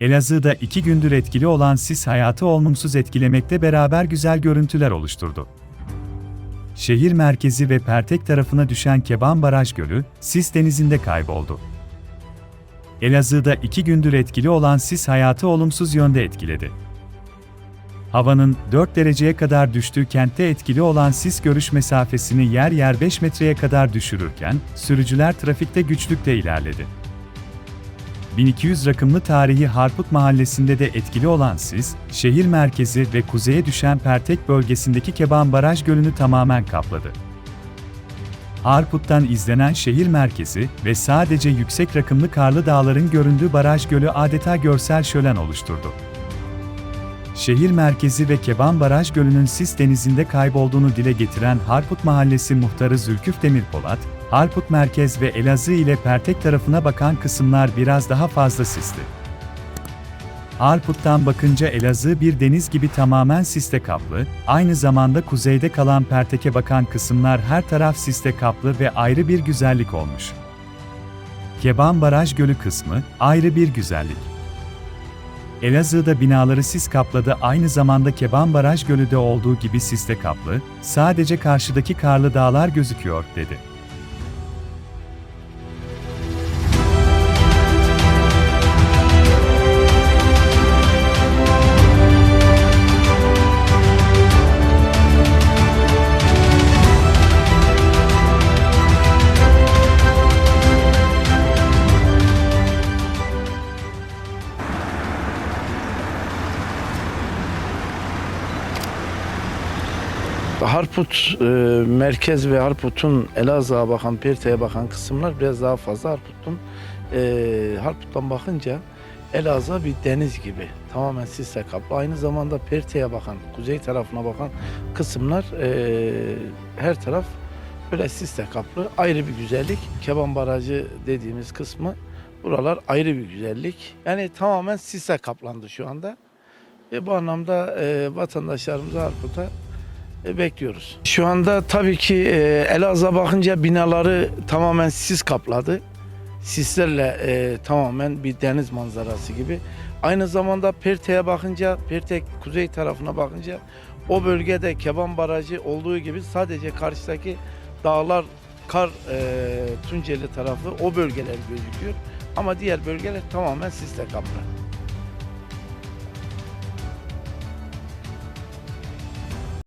Elazığ'da iki gündür etkili olan sis hayatı olumsuz etkilemekte beraber güzel görüntüler oluşturdu. Şehir merkezi ve Pertek tarafına düşen Keban Baraj Gölü, sis denizinde kayboldu. Elazığ'da iki gündür etkili olan sis hayatı olumsuz yönde etkiledi. Havanın 4 dereceye kadar düştüğü kentte etkili olan sis görüş mesafesini yer yer 5 metreye kadar düşürürken, sürücüler trafikte güçlükte ilerledi. 1200 rakımlı tarihi Harput mahallesinde de etkili olan sis, şehir merkezi ve kuzeye düşen Pertek bölgesindeki Keban Baraj Gölü'nü tamamen kapladı. Harput'tan izlenen şehir merkezi ve sadece yüksek rakımlı karlı dağların göründüğü baraj gölü adeta görsel şölen oluşturdu. Şehir merkezi ve Keban Baraj Gölü'nün sis denizinde kaybolduğunu dile getiren Harput Mahallesi muhtarı Zülküf Demirpolat, Harput Merkez ve Elazığ ile Pertek tarafına bakan kısımlar biraz daha fazla sisli. Harput'tan bakınca Elazığ bir deniz gibi tamamen siste kaplı, aynı zamanda kuzeyde kalan Pertek'e bakan kısımlar her taraf siste kaplı ve ayrı bir güzellik olmuş. Keban Baraj Gölü kısmı ayrı bir güzellik. Elazığ'da binaları sis kapladı aynı zamanda Keban Baraj Gölü de olduğu gibi siste kaplı, sadece karşıdaki karlı dağlar gözüküyor, dedi. Harput e, merkez ve Harput'un Elazığ'a bakan, Perte'ye bakan kısımlar biraz daha fazla. Harput'un e, Harput'tan bakınca Elazığ bir deniz gibi tamamen sisle kaplı. Aynı zamanda Perte'ye bakan, kuzey tarafına bakan kısımlar e, her taraf böyle sisle kaplı. Ayrı bir güzellik. Keban Barajı dediğimiz kısmı buralar ayrı bir güzellik. Yani tamamen sisle kaplandı şu anda. Ve bu anlamda e, vatandaşlarımıza Harput'a bekliyoruz. Şu anda tabii ki e, Elazığ'a bakınca binaları tamamen sis kapladı. Sislerle e, tamamen bir deniz manzarası gibi. Aynı zamanda Perte'ye bakınca, Pertek kuzey tarafına bakınca o bölgede Keban Barajı olduğu gibi sadece karşıdaki dağlar, kar e, Tunceli tarafı o bölgeler gözüküyor. Ama diğer bölgeler tamamen sisle kaplı.